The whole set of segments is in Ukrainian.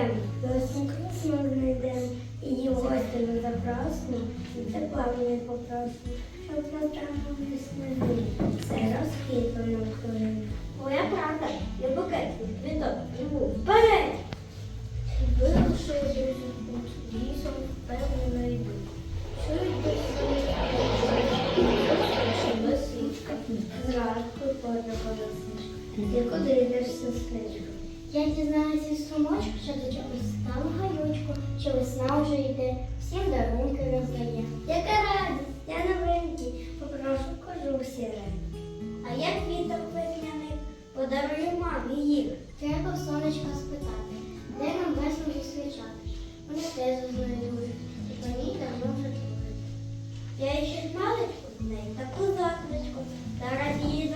йдемо, зовсім крізь ми знайдемо, її гості не запросно, і тепла мені попросно, щоб натягнули весни, все розхитано хвилин. Моя правда, не букет, квіток, йому вперед! Вирушили лісом, впевнено йду. Чують до своїх лисичка, зранку подна колосичка. Ти куди йдеш сестричка? Я дізнаюся, подарую мамі їх. Треба сонечка спитати, де нам весело зустрічати. Вони теж з нею і по ній давно вже дружить. Я їх маличку з нею, таку закличку та радію.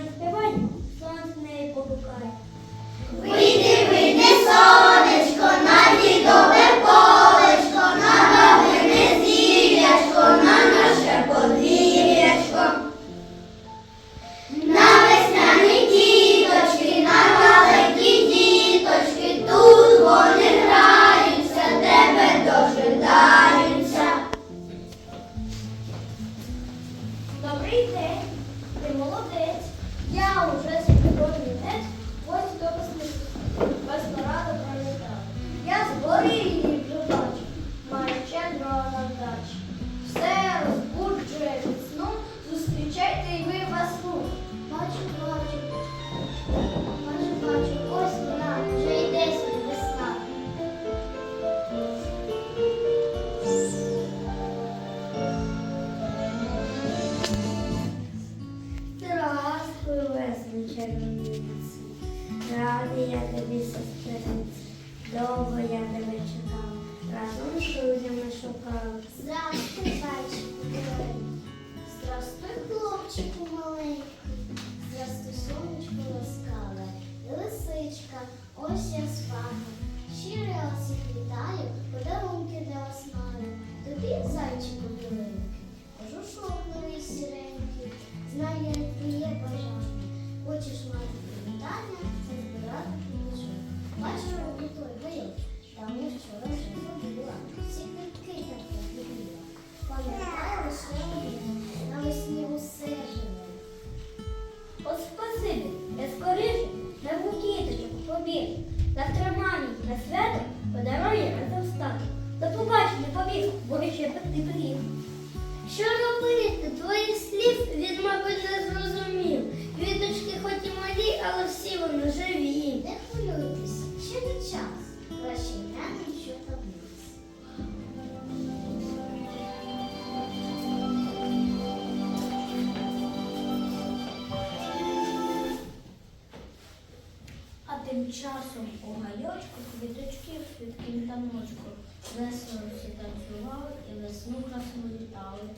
Тим часом у гайочку квіточків під кінтаночку. Весело всі танцювали і весну красу літали.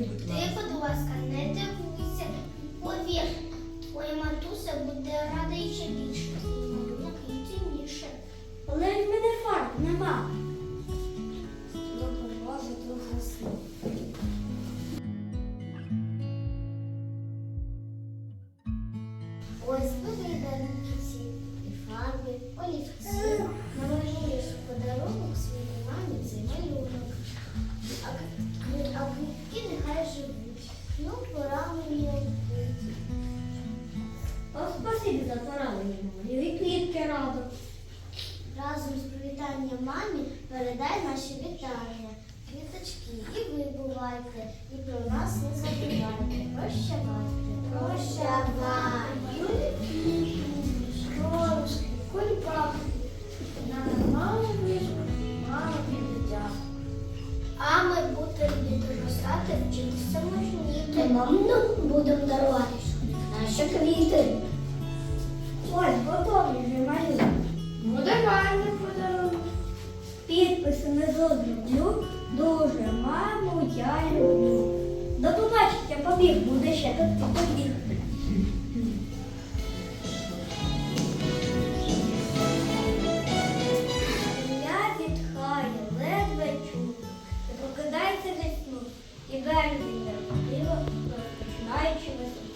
Тихо, будь ласка, не дивись. Це не зазрублю, дуже маму я люблю. До побачення побіг, буде ще тут побіг. Я відхаю, ледве чую, не прокидається на сну, і далі відео, починаючи високо.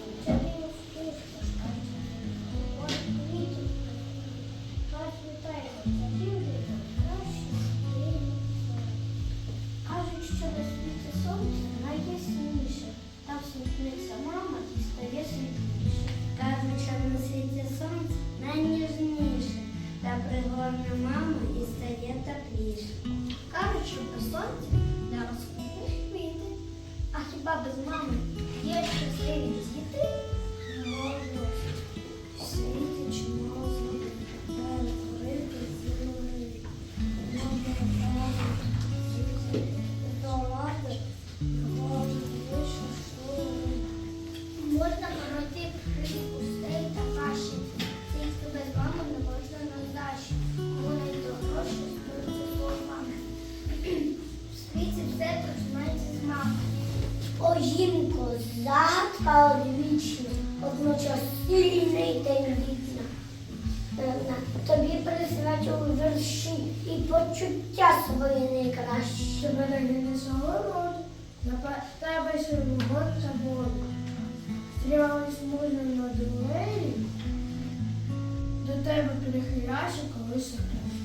без мами є щасливі діти. Матка одвічна, одночас сильна і тендітна. Тобі присвячив верші і почуття свої найкращі. Береги не солоно, тебе сьогодні та воду. Стрілялись мужем на двері, до тебе прихиляйся, коли сидиш.